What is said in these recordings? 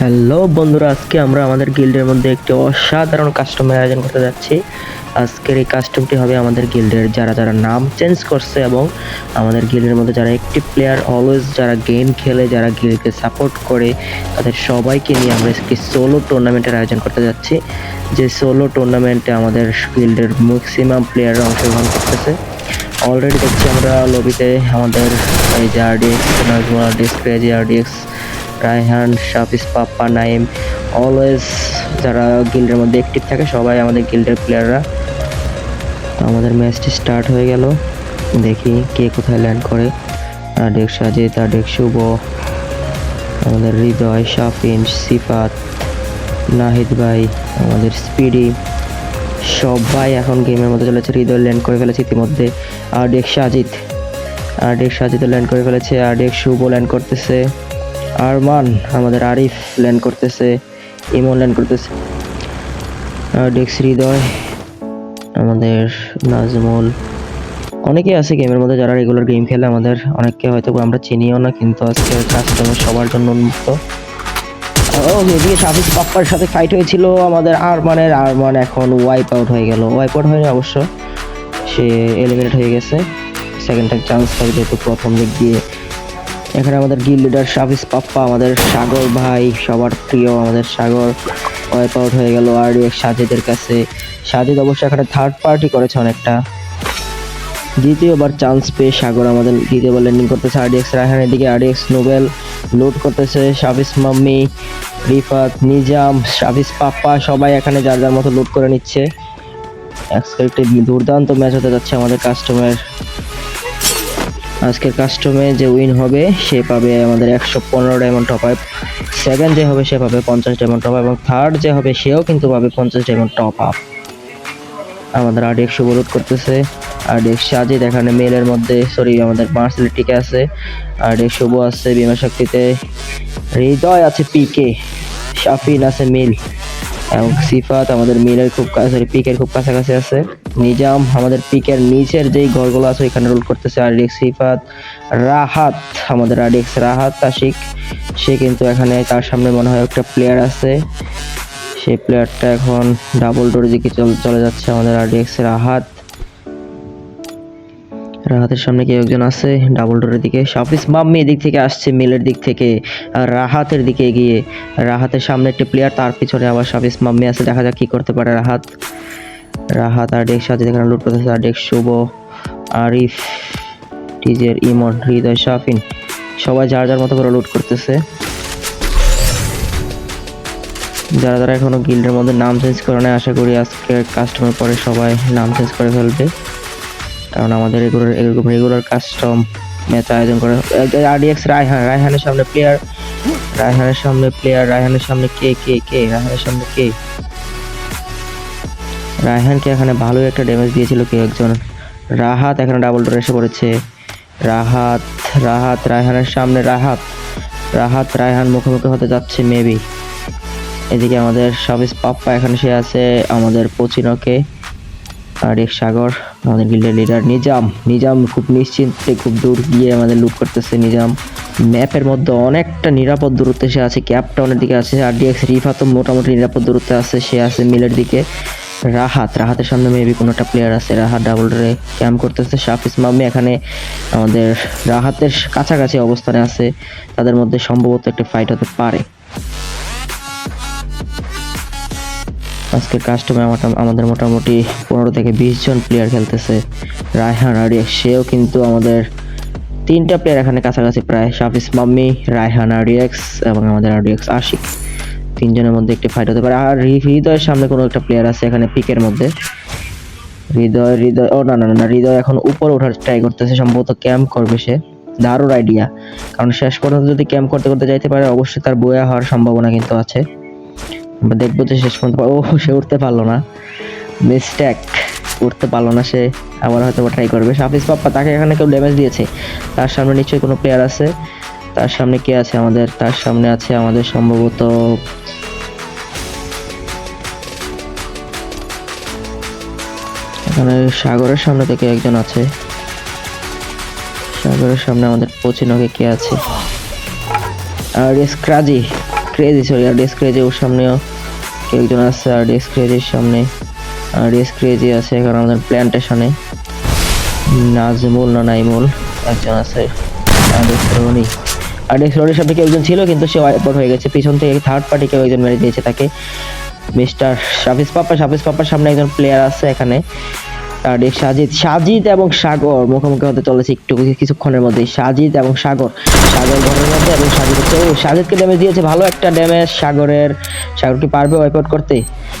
Hello বন্ধুরা, আজকে আমরা আমাদের গিল্ডের মধ্যে একটি অসাধারণ কাস্টমের আয়োজন করতে যাচ্ছি। আজকের এই কাস্টমটি হবে আমাদের গিল্ডের যারা যারা নাম চেঞ্জ করছে এবং আমাদের গিল্ডের মধ্যে যারা একটি প্লেয়ার অলওয়েজ যারা গেম খেলে, যারা গিল্ডকে সাপোর্ট করে, তাদের সবাইকে নিয়ে আমরা একটি সোলো টুর্নামেন্টের আয়োজন করতে যাচ্ছি। যে সোলো টুর্নামেন্টে আমাদের গিল্ডের ম্যাক্সিমাম প্লেয়াররা অংশগ্রহণ করতেছে। অলরেডি দেখছি আমরা লবিতে আমাদের এই যে আরডিএক্স আরডিএক্স রায়হান শাফিস, পাপ্পা, নাইম, অলওয়েজ যারা গিল্ডের মধ্যে অ্যাক্টিভ থাকে, সবাই আমাদের গিল্ডের প্লেয়াররা তো আমাদের ম্যাচটি স্টার্ট হয়ে গেল। দেখি কে কোথায় ল্যান্ড করে। আডেক সাজিদ আডেক শুভ, আমাদের হৃদয়, শাফিন, সিফাত, নাহিদ ভাই, আমাদের স্পিডি, সবাই এখন গেমের মধ্যে চলেছে, হৃদয় ল্যান্ড করে ফেলেছে ইতিমধ্যে। RDX Sajid RDX Sajid land করে ফেলেছে, আরডেক শুভ ল্যান্ড করতেছে। আরমান আমাদের আরিফ ল্যান্ড করতেছে, ইমন ল্যান্ড করতেছে। আরডেক্স হৃদয়, আমাদের নাজমুল। অনেকে আছে গেমের মধ্যে যারা রেগুলার গেম খেলে, আমাদের অনেককে হয়তো আমরা চিনিও না, কিন্তু আজকে কাস্টমার সবার জন্য উন্মুক্ত। এদিকে সাফিস পাপ্পার সাথে ফাইট হয়েছিল আমাদের আরমানের। আরমান এখন ওয়াইপ আউট হয়ে গেল। ওয়াইপ আউট হয়নি অবশ্য। সে এলিমিনেট হয়ে গেছে। সেকেন্ড টাইম চান্স পাবে যেহেতু প্রথম দিক দিয়ে এখানে আমাদের গিল লিডার সাফিস পাপ্পা আমাদের সাগর ভাই, সবার প্রিয় আমাদের সাগর। ওয়াইপ আউট হয়ে গেল আর সাজিদের কাছে। সাজিদ অবশ্য এখানে থার্ড পার্টি করেছে অনেকটা। দ্বিতীয়বার চান্স পেয়ে সাগর আমাদের দ্বিতীয়বার ল্যান্ডিং করতেছে আরডিএক্স রায়হানের দিকে। আরডিএক্স নোবেল লুট করতেছে শাফিস মাম্মি রিফাত নিজাম শাফিস পাপ্পা সবাই এখানে যার যার মতো লুট করে নিচ্ছে। একটি দুর্দান্ত ম্যাচ হতে যাচ্ছে আমাদের কাস্টমার আজকের কাস্টমে যে উইন হবে, সে পাবে আমাদের একশো পনেরো ডায়মন্ড টপ আপ সেকেন্ড যে হবে, সে পাবে পঞ্চাশ ডায়মন্ড টপ আপ এবং থার্ড যে হবে, সেও কিন্তু পাবে পঞ্চাশ ডায়মন্ড টপ আপ আমাদের আরডিএক্স শুভ লুট করতেছে। আরডিএক্স সাজিদ এখানে মেলের মধ্যে সরি আমাদের মার্সেলের টিকে আছে। আরডিএক্স শুভ আছে বিমা শক্তিতে। হৃদয় আছে পিকে শাফিন আছে মিল এবং সিফাত আমাদের মিলের খুব সরি পিকের খুব কাছাকাছি আছে। নিজাম আমাদের পিকের নিচের যেই ঘরগুলো আছে এখানে রোল করতেছে আরডিএক্স সিফাত রাহাত আমাদের আরডিএক্স রাহাত আশিক সে কিন্তু এখানে তার সামনে মনে হয় একটা প্লেয়ার আছে। সেই প্লেয়ারটা এখন ডাবল ডোর দিকে চল- যাচ্ছে আমাদের আরডিএক্স রাহাত রাহাতের সামনে কেউ একজন আছে ডাবল ডোরের দিকে। শাফিস মাম্মি এদিক থেকে আসছে, মিলের দিক থেকে। আর রাহাতের দিকে এগিয়ে। রাহাতের সামনে একটি প্লেয়ার তার পিছনে আবার শাফিস মাম্মি আছে। দেখা যাক কি করতে পারে রাহাত রাহাত আর ডেক সাথে লুট করতেছে আর শুভ, আরিফ, টিজের, ইমন, হৃদয়, শাফিন, সবাই যার যার মতো করে লুট করতেছে। যারা যারা এখনও গিল্ডের মধ্যে নাম চেঞ্জ করে নেয় আশা করি আজকে কাস্টমার পরে সবাই নাম চেঞ্জ করে ফেলবে। কারণ আমাদের এগুলোর এরকম রেগুলার কাস্টম ম্যাচ আয়োজন করে আরডিএক্স রায়হান, রায়হানের সামনে প্লেয়ার রায়হানের সামনে প্লেয়ার রায়হানের সামনে কে কে কে, রায়হানের সামনে কে? রায়হানকে এখানে ভালোই একটা ড্যামেজ দিয়েছিল কেউ একজন। রাহাত এখানে ডাবল ডোর এসে পড়েছে। রাহাত রাহাত, রায়হানের সামনে রাহাত। রাহাত, রায়হান মুখোমুখি হতে যাচ্ছে মেবি এদিকে আমাদের সাবিস পাপ্পা এখানে সে আছে, আমাদের পচিনকে। আর এক সাগর, আমাদের গিল্ডের লিডার নিজাম। নিজাম খুব নিশ্চিন্তে খুব দূর গিয়ে আমাদের লুট করতেছে, নিজাম। ম্যাপের মধ্যে অনেকটা নিরাপদ দূরত্বে সে আছে, ক্যাপটাউনের দিকে আছে, আর ডিএক্স রিফা তো মোটামুটি নিরাপদ দূরত্বে আছে, সে আছে মিলের দিকে। রাহাত, রাহাতের সামনে মেবি কোনো একটা প্লেয়ার আছে, রাহাত ডাবল রে ক্যাম্প করতেছে, শাফিস মাম্মি এখানে আমাদের রাহাতের কাছাকাছি অবস্থানে আছে, তাদের মধ্যে সম্ভবত একটা ফাইট হতে পারে। আজকের কাস্টমার আমাদের মোটামুটি পনেরো থেকে বিশ জন প্লেয়ার খেলতেছে। রায়হান আরিয়াক সেও কিন্তু আমাদের তিনটা প্লেয়ার এখানে কাছাকাছি, প্রায় শাফিস মাম্মি রায়হান আরিয়াক্স এবং আমাদের আরিয়াক্স আশিক। তিনজনের মধ্যে একটি ফাইট হতে পারে। আর হৃদয়ের সামনে কোনো একটা প্লেয়ার আছে এখানে পিকের মধ্যে। হৃদয় হৃদয় ও না না না, হৃদয় এখন উপরে ওঠার ট্রাই করতেছে সম্ভবত ক্যাম্প করবে সে। দারুণ আইডিয়া কারণ শেষ পর্যন্ত যদি ক্যাম্প করতে করতে যাইতে পারে অবশ্যই তার বয়া হওয়ার সম্ভাবনা কিন্তু আছে। দেখব যে শেষ পর্যন্ত ও সে উঠতে পারল না। মিস্টেক উঠতে পারল না সে। আবার হয়তো ট্রাই করবে। সাফিস পাপ্পা তাকে এখানে কেউ ড্যামেজ দিয়েছে। তার সামনে নিশ্চয়ই কোনো প্লেয়ার আছে। তার সামনে কে আছে? আমাদের, তার সামনে আছে আমাদের সম্ভবত এখানে সাগরের সামনে থেকে একজন আছে। সাগরের সামনে আমাদের পচিনকে কে আছে? আর স্ক্রাজি ক্রেজি, সরি আরডিএক্স ক্রেজি ওর সামনেও একজন আছে আরডিএক্স ক্রেজির সামনে। আরডিএক্স ক্রেজি আছে এখানে আমাদের প্ল্যান্টেশনে। নাজমুল না নাইমুল, একজন আছে। রনি আরডিএক্স রনির সামনে কেউ একজন ছিল, কিন্তু সে ওয়াইপ হয়ে গেছে। পিছন থেকে থার্ড পার্টি কেউ একজন মেরে দিয়েছে তাকে। মিস্টার শাফিজ পাপা, শাফিজ পাপার সামনে একজন প্লেয়ার আছে এখানে। আর সাজিদ। সাজিদ এবং সাগর মুখোমুখি হতে চলেছে একটু কিছুক্ষণের মধ্যে সাজিদ এবং সাগর। সাগর ঘরের মধ্যে এবং সাজিদ হচ্ছে ও, সাজিদকে ড্যামেজ দিয়েছে, ভালো একটা ড্যামেজ সাগরের। সাগর কি পারবে ওয়াইপ করতে?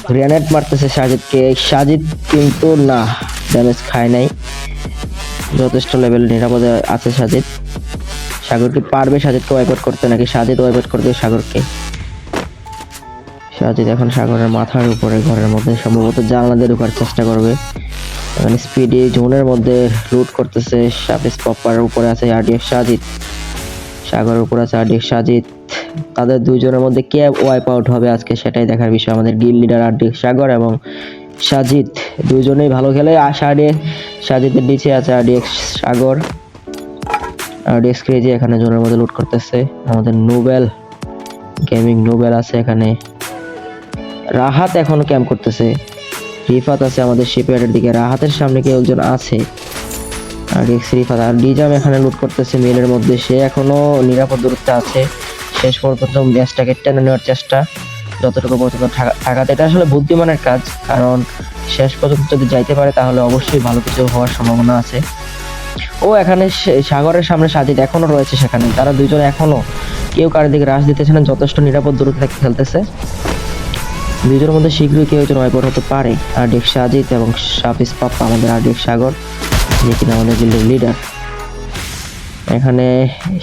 গ্রেনেড মারতেছে সাজিদকে। সাজিদ কিন্তু না ড্যামেজ খায় নাই। যথেষ্ট লেভেল নিরাপদে আছে সাজিদ। সাগর কি পারবে সাজিদকে ওয়াইপ আউট করতে নাকি সাজিদ ওয়াইপ আউট করবে সাগরকে? সাজিদ এখন সাগরের মাথার উপরে, ঘরের মধ্যে সম্ভবত জানলা দিয়ে ঢোকার চেষ্টা করবে। এখানে স্পিডি জোনের মধ্যে লুট করতেছে সাপিস পপার উপরে আছে আরডিএফ সাজিদ। সাগরের উপরে আছে আরডিএফ সাজিদ। তাদের দুইজনের মধ্যে কে ওয়াইপ আউট হবে আজকে সেটাই দেখার বিষয়। আমাদের গিল লিডার আরডিএফ সাগর এবং সাজিদ। দুজনেই ভালো খেলে আর সাডিএফ সাজিদের নিচে আছে আরডিএক্স সাগর। আরডিএক্স ক্রেজি এখানে জোনের মধ্যে লুট করতেছে, আমাদের নোবেল গেমিং নোবেল আছে এখানে। রাহাত এখনও ক্যাম্প করতেছে। রিফাত আছে আমাদের শিপইয়ার্ডের দিকে। রাহাতের সামনে কেউ একজন আছে। আর এক্স রিফাত। আর ডিজাম এখানে লুট করতেছে মিলের মধ্যে। সে এখনও নিরাপদ দূরত্বে আছে। শেষ পর্যন্ত ম্যাচটাকে টেনে নেওয়ার চেষ্টা, যতটুকু পর্যন্ত থাকা- থাকাতে। এটা আসলে বুদ্ধিমানের কাজ। কারণ শেষ পর্যন্ত যদি যাইতে পারে, তাহলে অবশ্যই ভালো কিছু হওয়ার সম্ভাবনা আছে। ও এখানে সাগরের সামনে সাজিদ এখনও রয়েছে সেখানে। তারা দুজন এখনও কেউ কারোর দিকে রাশ দিতেছে না, যথেষ্ট নিরাপদ দূরত্বে থেকে খেলতেছে। দুজনের মধ্যে শীঘ্রই কেউ একজন ওয়াইপার হতে পারে। আরডিএক সাজিদ এবং সাফিস পাপ্পা, আমাদের আরডিএক সাগর যে কিনা আমাদের গিল্ডের লিডার এখানে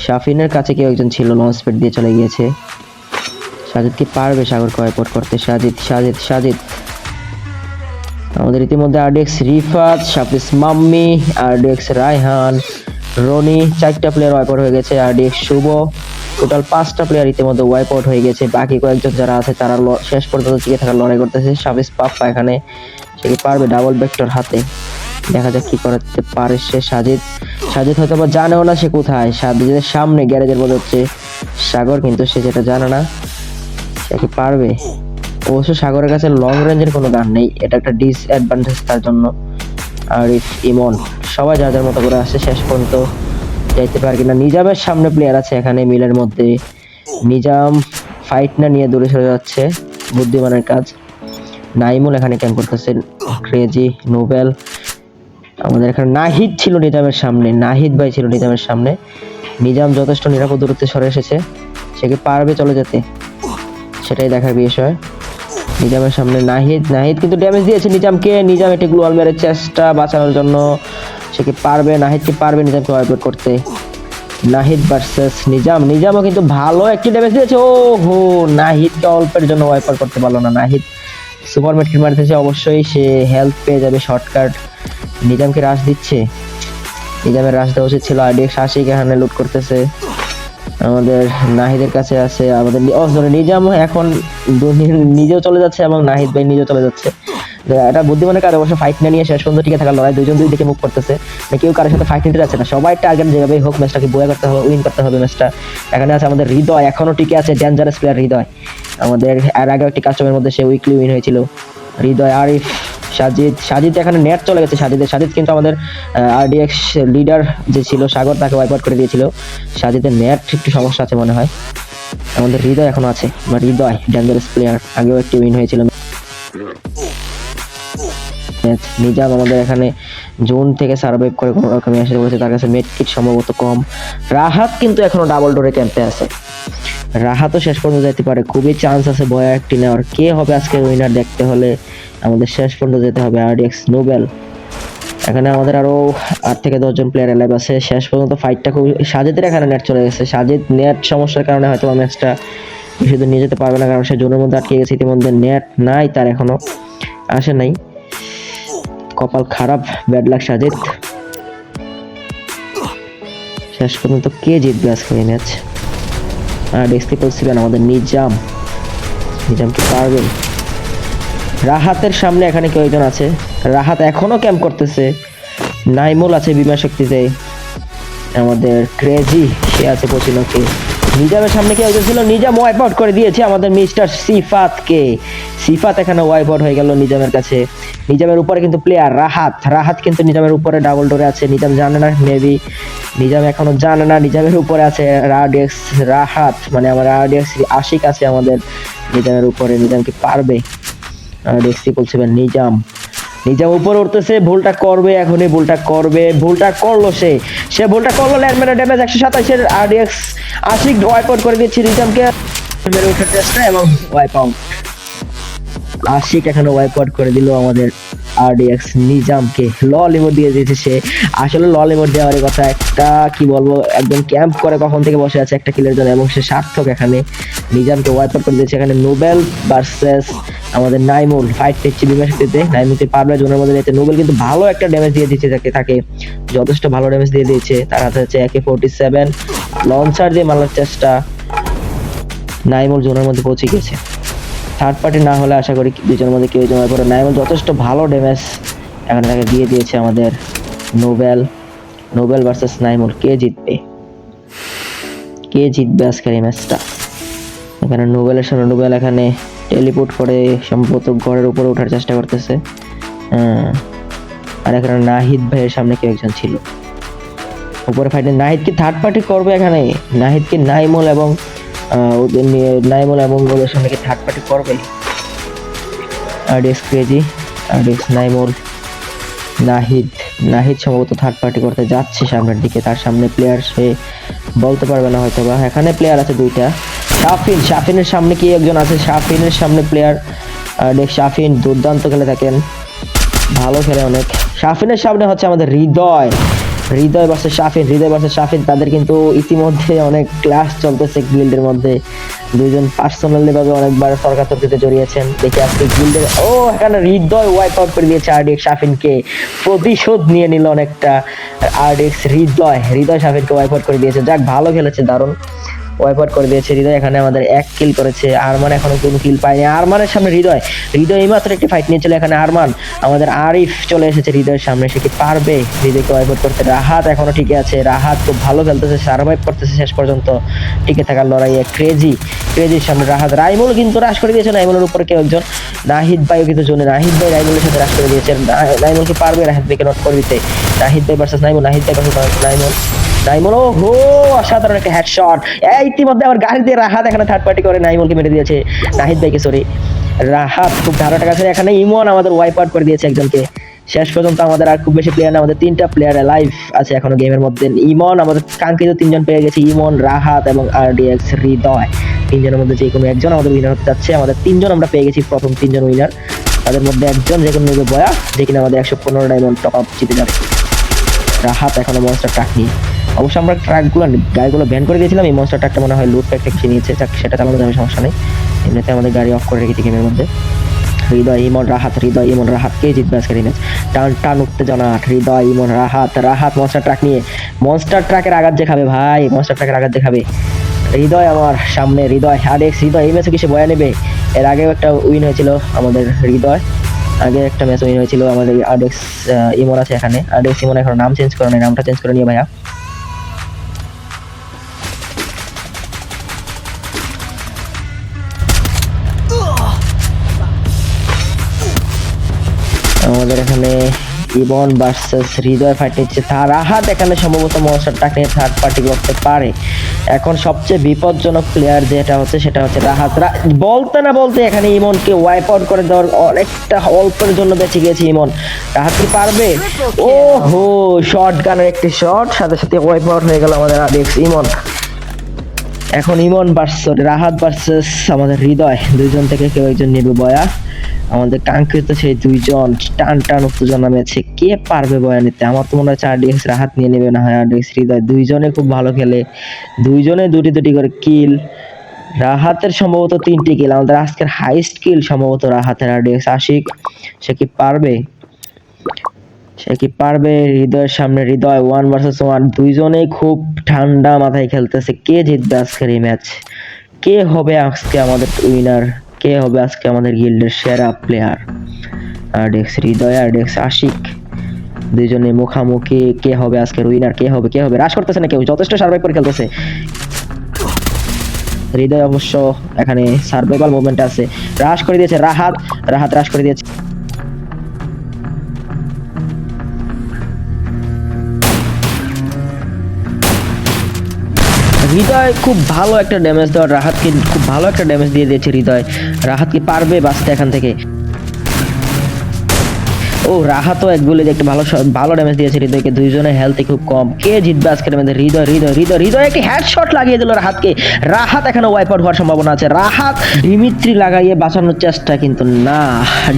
শাফিনের কাছে কেউ একজন ছিল লঞ্চ প্যাড দিয়ে চলে গিয়েছে। সাজিদ কি পারবে সাগরকে ওয়াইপার করতে? সাজিদ সাজিদ সাজিদ আমাদের ইতিমধ্যে RDX Rifat Safis mummy RDX Raihan, Rony, চারটা প্লেয়ার ওয়াইপ আউট হয়ে গেছে আরডিএক্স শুভ। টোটাল পাঁচটা প্লেয়ার ইতিমধ্যে ওয়াইপ আউট হয়ে গেছে। বাকি কয়েকজন যারা আছে, তারা শেষ পর্যন্ত টিকে থাকার লড়াই করতেছে। সাফিস পাপ্পা এখানে, সে কি পারবে ডাবল ভেক্টর হাতে? দেখা যাক কি করতে পারে সে সাজিদ। সাজিদ হয়তো বা জানেও না সে কোথায়। সাজিদের সামনে গ্যারেজের মধ্যে হচ্ছে সাগর, কিন্তু সে যেটা জানে না। সে কি পারবে? অবশ্য সাগরের কাছে লং রেঞ্জের কোনো গান নেই। এটা একটা ডিসঅ্যাডভান্টেজ তার জন্য। আর ইমন, সবাই যার যার মতো করে আসছে, শেষ পর্যন্ত যাইতে পারে কিনা। নিজামের সামনে প্লেয়ার আছে এখানে মিলের মধ্যে। নিজাম ফাইট না নিয়ে দূরে সরে যাচ্ছে। বুদ্ধিমানের কাজ। নাইমুল এখানে ক্যাম্প করতেছে। ক্রেজি নোবেল। আমাদের এখানে নাহিদ ছিল নিজামের সামনে। নাহিদ ভাই ছিল নিজামের সামনে। নিজাম যথেষ্ট নিরাপদ দূরত্বে সরে এসেছে। সে কি পারবে চলে যেতে? সেটাই দেখার বিষয়। নিজামের সামনে নাহিদ নাহিদ কিন্তু ড্যামেজ দিয়েছে নিজামকে। নিজাম একটি গ্লোয়াল মেরে চেষ্টা বাঁচানোর জন্য সে কি পারবে? নাহিদ কি পারবে নিজামকে ওয়াইপ করতে? নাহিদ ভার্সেস নিজাম। নিজামও কিন্তু ভালো একটি ড্যামেজ দিয়েছে। ও হো নাহিদকে অল্পের জন্য ওয়াইপ করতে পারল না। নাহিদ সুপার মেটকে মারতেছে। অবশ্যই সে হেল্প পেয়ে যাবে শর্টকাট নিজামকে রাশ দিচ্ছে। নিজামের রাশ দেওয়া উচিত ছিল। আইডিএক্স আশিক এখানে লুট করতেছে। আমাদের নাহিদের কাছে আছে, আমাদের নিজাম এখন নিজেও চলে যাচ্ছে এবং নাহিদ ভাই নিজেও চলে যাচ্ছে। এটা বুদ্ধিমানের কারণে অবশ্য ফাইট না নিয়ে শেষ পর্যন্ত টিকে থাকার লড়াই দুজন দুই দিকে মুখ করতেছে। মানে কেউ কারোর সাথে ফাইট নিতে যাচ্ছে না। সবাই টার্গেট যেভাবে হোক ম্যাচটাকে বয়া করতে হবে উইন করতে হবে ম্যাচটা এখানে আছে আমাদের হৃদয়, এখনও টিকে আছে ডেঞ্জারাস প্লেয়ার হৃদয়। আমাদের এর আগে একটি কাস্টমের মধ্যে সে উইকলি উইন হয়েছিল। হৃদয় আরিফ সাজিদ সাজিদ এখানে নেট চলে গেছে সাজিদের সাজিদ কিন্তু আমাদের আরডিএক্স লিডার যে ছিল, সাগর তাকে ওয়াইপ আউট করে দিয়েছিল। সাজিদের নেট একটু সমস্যা আছে মনে হয়। আমাদের হৃদয় এখনও আছে বা হৃদয় ডেঞ্জারাস প্লেয়ার আগেও একটি উইন হয়েছিল। নিজাম আমাদের এখানে জোন থেকে সার্ভাইভ করে কোনো রকমে এসে পড়েছে, তার কাছে মেড কিট সম্ভবত কম। রাহাত কিন্তু এখনও ডাবল ডোরে ক্যাম্পে আছে। রাহাতও শেষ পর্যন্ত যেতে পারে, খুবই চান্স আছে, বয়া একটি নেওয়ার। কে হবে আজকে উইনার দেখতে হলে আমাদের শেষ পর্যন্ত যেতে হবে আরডিএক্স নোবেল এখানে আমাদের আরও আট থেকে দশজন প্লেয়ার এলাইভ আছে। শেষ পর্যন্ত ফাইটটা খুব সাজেদের এখানে নেট চলে গেছে। সাজেদ নেট সমস্যার কারণে হয়তো ম্যাচটা দূর নিয়ে যেতে পারবে না, কারণ সে জোনের মধ্যে আটকে গেছে। ইতিমধ্যে নেট নাই, তার এখনও আসে নাই। কপাল খারাপ ব্যাড লাক সাজিদ। শেষ পর্যন্ত কে জিতবে আজকে এই ম্যাচ আর দেখতে বলছিলেন আমাদের নিজাম। নিজাম কি পারবে? রাহাতের সামনে এখানে কেউ একজন আছে। রাহাত এখনও ক্যাম্প করতেছে। নাইমুল আছে বিমা শক্তিতে। আমাদের ক্রেজি, সে আছে পচিনকে। নিজামের সামনে কেউ ছিল। নিজাম ওয়াইপ আউট করে দিয়েছে আমাদের মিস্টার সিফাতকে। সিফাত এখানে ওয়াইপ আউট হয়ে গেল নিজামের কাছে। নিজামের উপরে কিন্তু প্লেয়ার রাহাত। রাহাত কিন্তু নিজামের উপরে ডাবল ডোরে আছে। নিজাম জানে না মেবি নিজাম এখনও জানে না। নিজামের উপরে আছে রাডেক্স রাহাত। মানে আমার রাডেক্স আশিক আছে আমাদের। নিজামের উপরে নিজাম কি পারবে? রাডেক্সি বলছে এবার নিজাম নিজাম উপরে উঠতেছে, ভুলটা করবে এখনই, ভুলটা করবে, ভুলটা করল সে। সে ভুলটা করল ল্যান্ডম্যানের ড্যামেজ একশো সাতাশের আরডিএক্স আশিক ওয়াইপ আউট করে দিচ্ছে নিজামকে। মেরে ওঠার চেষ্টা এবং ওয়াইপ আউট আশিক এখানে ওয়াইপ আউট করে দিল আমাদের আরডিএক্স নিজামকে। ল লিমোট দিয়ে দিয়েছে সে। আসলে ল লিমোট দেওয়ার কথা একটা, কি বলব একদম ক্যাম্প করে কখন থেকে বসে আছে একটা কিলের জন্য, এবং সে সার্থক এখানে। নিজামকে ওয়াইপ করে দিয়েছে। এখানে নোবেল ভার্সেস আমাদের নাইমুল ফাইট পেয়েছে বিমা শক্তিতে নাইমুলকে পারবে জোনের মধ্যে দিয়েছে নোবেল কিন্তু ভালো একটা ড্যামেজ দিয়ে দিচ্ছে তাকে তাকে যথেষ্ট ভালো ড্যামেজ দিয়ে দিয়েছে। তার হাতে হচ্ছে একে ফোর্টি সেভেন লঞ্চার দিয়ে মারার চেষ্টা নাইমুল জোনের মধ্যে পৌঁছে গেছে থার্ড পার্টি না হলে আশা করি দুজনের মধ্যে কেউ জমা করে নাইমুল যথেষ্ট ভালো ড্যামেজ এখানে তাকে দিয়ে দিয়েছে আমাদের নোবেল। নোবেল ভার্সেস নাইমুল কে জিতবে? কে জিতবে আজকের এই ম্যাচটা এখানে নোবেলের সামনে নোবেল, এখানে টেলিপোর্ট করে সম্ভবত ঘরের উপরে ওঠার চেষ্টা করতেছে। হ্যাঁ। আর এখানে নাহিদ ভাইয়ের সামনে কেউ একজন ছিল। উপরে ফাইটে নাহিদ কি থার্ড পার্টি করবে এখানে। নাহিদ কি নাইমুল এবং ওদের নিয়ে নাইমুল এবং ওদের সামনে কি থার্ড পার্টি করবে? RDX crazy RDX Naimul, Nahid Nahid সম্ভবত থার্ড পার্টি করতে যাচ্ছে সামনের দিকে। তার সামনে প্লেয়ার সে বলতে পারবে না হয়তো বা এখানে প্লেয়ার আছে দুইটা। শাফিন, শাফিনের সামনে কি একজন আছে? শাফিনের সামনে প্লেয়ার দেখ, শাফিন দুর্দান্ত খেলে থাকেন। ভালো খেলে অনেক। শাফিনের সামনে হচ্ছে আমাদের হৃদয়। হৃদয় ভার্সেস শাফিন, হৃদয় ভার্সেস শাফিন, তাদের কিন্তু ইতিমধ্যে অনেক ক্লাস চলতেছে গিল্ডের মধ্যে। দুজন পার্সোনালি ভাবে অনেকবার সরকার তর্কিতে জড়িয়েছেন। দেখি আজকে গিল্ডের ও, এখানে হৃদয় ওয়াইপ আউট করে দিয়েছে আরডিএক্স শাফিনকে। প্রতিশোধ নিয়ে নিল অনেকটা। আরডিএক্স হৃদয় হৃদয় শাফিনকে ওয়াইপ আউট করে দিয়েছে। যাক, ভালো খেলেছে, দারুণ। ওয়াইপ আউট করে দিয়েছে হৃদয়। এখানে আমাদের এক কিল করেছে আরমান, এখনও কোনো কিল পায়নি। আরমানের সামনে হৃদয়। হৃদয় এইমাত্র একটি ফাইট নিয়েছিল এখানে আরমান। আমাদের আরিফ চলে এসেছে হৃদয়ের সামনে। সে কি পারবে? হৃদয়কে ওয়াইপ আউট করতে। রাহাত এখনও টিকে আছে। রাহাত খুব ভালো খেলতেছে সার্ভাইভ করতেছে শেষ পর্যন্ত। টিকে থাকার লড়াইয়ে ক্রেজি ক্রেজির সামনে রাহাত। রাইমুল কিন্তু রাশ করে দিয়েছে। রাইমুলের উপরে কেউ একজন। নাহিদ ভাইও কিন্তু জোনে। নাহিদ ভাই রাইমুলের সাথে রাশ করে দিয়েছে। না- রাইমুল কি পারবে রাহিদ ভাইকে নট করে দিতে? নাহিদ ভাই ভার্সেস নাইমুল নাহিদ ভাই ভার্সেস নাইমুল নাইমুল ও হো, অসাধারণ একটা হেডশট এই ইতিমধ্যে আমার গাড়ি দিয়ে রাহাত এখানে থার্ড পার্টি করে নাইমুলকে মেরে দিয়েছে। নাহিদ ভাইকে সরি রাহাত খুব ধারো টাকা এখানে ইমন আমাদের ওয়াইপ আউট করে দিয়েছে একজনকে। শেষ পর্যন্ত আমাদের আর খুব বেশি প্লেয়ার আমাদের তিনটা প্লেয়ার লাইভ আছে এখনও গেমের মধ্যে। ইমন, আমাদের কাঙ্ক্ষিত তিনজন পেয়ে গেছে। ইমন, রাহাত এবং আরডিএক্স হৃদয়। তিনজনের মধ্যে যে কোনো একজন আমাদের উইনার হতে যাচ্ছে। আমাদের তিনজন আমরা পেয়ে গেছি প্রথম তিনজন উইনার তাদের মধ্যে একজন যে কোনো নেবে বয়া যে কিনা আমাদের একশো পনেরো ডায়মন্ড টপ আপ জিতে যাবে। রাহাত এখনও মনস্টার নিয়ে। অবশ্য আমরা ট্রাকগুলো, গাড়িগুলো ব্যান করে দিয়েছিলাম। এই মনস্টার ট্রাকটা মনে হয় লুট প্যাক থেকে নিয়েছে। সেটা চালানো যাবে সমস্যা নেই। এমনিতে আমাদের গাড়ি অফ করে রেখেছি গেমের মধ্যে। হৃদয় ইমন রাহাত, হৃদয় ইমন রাহাত। কে জিতবে আজকের ম্যাচ টান টান উত্তেজনা হৃদয় ইমন রাহাত রাহাত মনস্টার ট্রাক নিয়ে। মনস্টার ট্রাকের আঘাত দেখাবে ভাই? মনস্টার ট্রাকের আঘাত দেখাবে হৃদয় আমার সামনে, হৃদয়। আরেক্স হৃদয়, এই ম্যাচে কি সে বয়া নেবে? এর আগেও একটা উইন হয়েছিল আমাদের হৃদয়। আগে একটা ম্যাচ উইন হয়েছিল আমাদের আডেক্স ইমন আছে এখানে। আডেক্স ইমন এখন নাম চেঞ্জ করে নেই নামটা চেঞ্জ করে নিয়ে ভাইয়া। ইবন ভার্সেস হৃদয় ফাইট নিচ্ছে তার আহাত এখানে সম্ভবত মনস্টারটাকে থার্ড পার্টি করতে পারে। এখন সবচেয়ে বিপজ্জনক প্লেয়ার যেটা হচ্ছে, সেটা হচ্ছে রাহাত। বলতে না বলতে এখানে ইমনকে ওয়াইপ আউট করে দেওয়ার অনেকটা অল্পের জন্য বেঁচে গিয়েছে ইমন। রাহাত কি পারবে? ও হো শর্ট গানের একটি শট সাথে সাথে ওয়াইপ আউট হয়ে গেল আমাদের আরেক্স ইমন। এখন ইমন ভার্সেস রাহাত ভার্সেস আমাদের হৃদয়। দুইজন থেকে কেউ একজন নেবে বয়া আমাদের কাঙ্ক্ষিত সেই দুইজন টান টান উত্তেজনা ম্যাচে কে পারবে বয়া নিতে আমার তো মনে হচ্ছে আরডিএক্স রাহাত নিয়ে নেবে না হয় আরডিএক্স হৃদয়। দুইজনে খুব ভালো খেলে, দুইজনে দুটি দুটি করে কিল রাহাতের সম্ভবত তিনটি কিল আমাদের আজকের হাইস্ট কিল সম্ভবত রাহাতের আরডিএক্স আশিক, সে কি পারবে? সে কি পারবে? হৃদয়ের সামনে হৃদয় ওয়ান ভার্সেস ওয়ান দুইজনেই খুব ঠান্ডা মাথায় খেলতেছে। কে জিতবে আজকের এই ম্যাচ কে হবে আজকে আমাদের উইনার কে হবে আজকে আমাদের গিল্ডের সেরা প্লেয়ার আরডেক্স হৃদয় আরডেক্স আশিক। দুজনে মুখামুখি কে হবে আজকে উইনার কে হবে কে হবে? রাশ করতেছে না কেউ, যথেষ্ট সার্ভাইভ করে খেলতেছে। হৃদয় অবশ্য এখানে সার্ভাইভাল মুভমেন্ট আছে। রাশ করে দিয়েছে রাহাত রাহাত রাশ করে দিয়েছে। হৃদয় খুব ভালো একটা ড্যামেজ দেওয়ার রাহাতকে, খুব ভালো একটা ড্যামেজ দিয়ে দিয়েছে হৃদয়। রাহাত কি পারবে বাঁচতে এখান থেকে? ও রাহাতও এক গোলে একটা ভালো ভালো ড্যামেজ দিয়েছে হৃদয়কে দুইজনের হেলথ খুব কম। কে জিতবে আজকের মধ্যে হৃদয় হৃদয় হৃদয় হৃদয় একটি হেডশট লাগিয়ে দিল রাহাতকে। রাহাত এখানে ওয়াইপ আউট হওয়ার সম্ভাবনা আছে। রাহাত ডিমিত্রি লাগাইয়ে বাঁচানোর চেষ্টা কিন্তু না।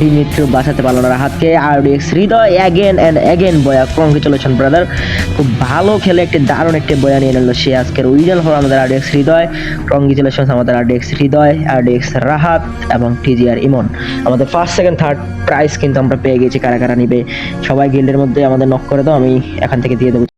ডিমিত্রি বাঁচাতে পারল না রাহাতকে। আর হৃদয় অ্যাগেন অ্যান্ড অ্যাগেন বয়া কংগ্রেচুলেশন ব্রাদার খুব ভালো খেলে একটি দারুণ একটি বয়া নিয়ে নিল সে আজকের উইজেন হলো আমাদের আরডিএক্স হৃদয়। কংগ্রেচুলেশন আমাদের আরডিএক্স হৃদয় আরডিএক্স রাহাত এবং টিজিআর ইমন। আমাদের ফার্স্ট সেকেন্ড থার্ড প্রাইস কিন্তু আমরা পেয়ে গেছি কারা কারা নিবে? সবাই গিল্ডের মধ্যে আমাদের নক করে দাও, আমি এখান থেকে দিয়ে দেবো।